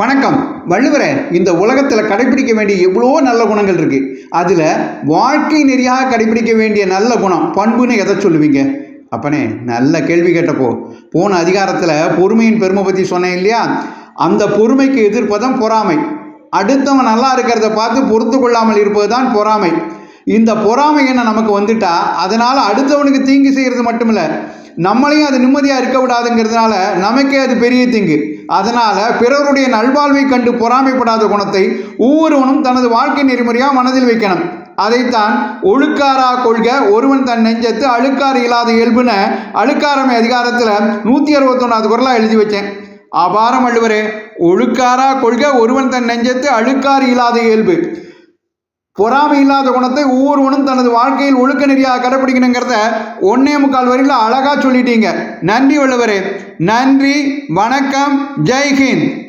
வணக்கம். வள்ளுவரே இந்த உலகத்தில் கடைபிடிக்க வேண்டிய எவ்வளோ நல்ல குணங்கள் இருக்கு. அதில் வாழ்க்கை நெறியாக கடைபிடிக்க வேண்டிய நல்ல குணம் பண்புன்னு எதை சொல்லுவீங்க? அப்பனே நல்ல கேள்வி கேட்டப்போ போன அதிகாரத்தில் பொறுமையின் பெருமை பற்றி சொன்னேன் இல்லையா? அந்த பொறுமைக்கு எதிர்ப்பதான் பொறாமை. அடுத்தவன் நல்லா இருக்கிறத பார்த்து பொறுத்து கொள்ளாமல் இருப்பது தான் பொறாமை. இந்த பொறாமை என்ன நமக்கு வந்துட்டா அதனால் அடுத்தவனுக்கு தீங்கு செய்கிறது மட்டுமில்ல நம்மளையும் அது நிம்மதியாக இருக்க விடாதுங்கிறதுனால நமக்கே அது பெரிய தீங்கு. அதனால் பிறருடைய நல்வாழ்வை கண்டு பொறாமைப்படாத குணத்தை ஒவ்வொருவனும் தனது வாழ்க்கை நெறிமுறையாக மனதில் வைக்கணும். அதைத்தான் ஒழுக்காரா கொள்க ஒருவன் தன் நெஞ்சத்து அழுக்காறு இல்லாத இயல்புன்னு அழுக்காரமை அதிகாரத்தில் நூற்றி அறுபத்தொன்னாவது குரலாக எழுதி வச்சேன். அபாரம் அழுவரே ஒழுக்காரா கொள்க ஒருவன் தன் நெஞ்சத்து அழுக்காறு இல்லாத இயல்பு. பொறாமை இல்லாத குணத்தை ஒவ்வொருவனும் தனது வாழ்க்கையில் ஒழுக்க நெறியாக கடைப்பிடிக்கணுங்கிறத ஒன்னே முக்கால் வரியில் அழகாக சொல்லிட்டீங்க. நன்றி வள்ளுவரே. நன்றி வணக்கம் ஜெய்ஹிந்த்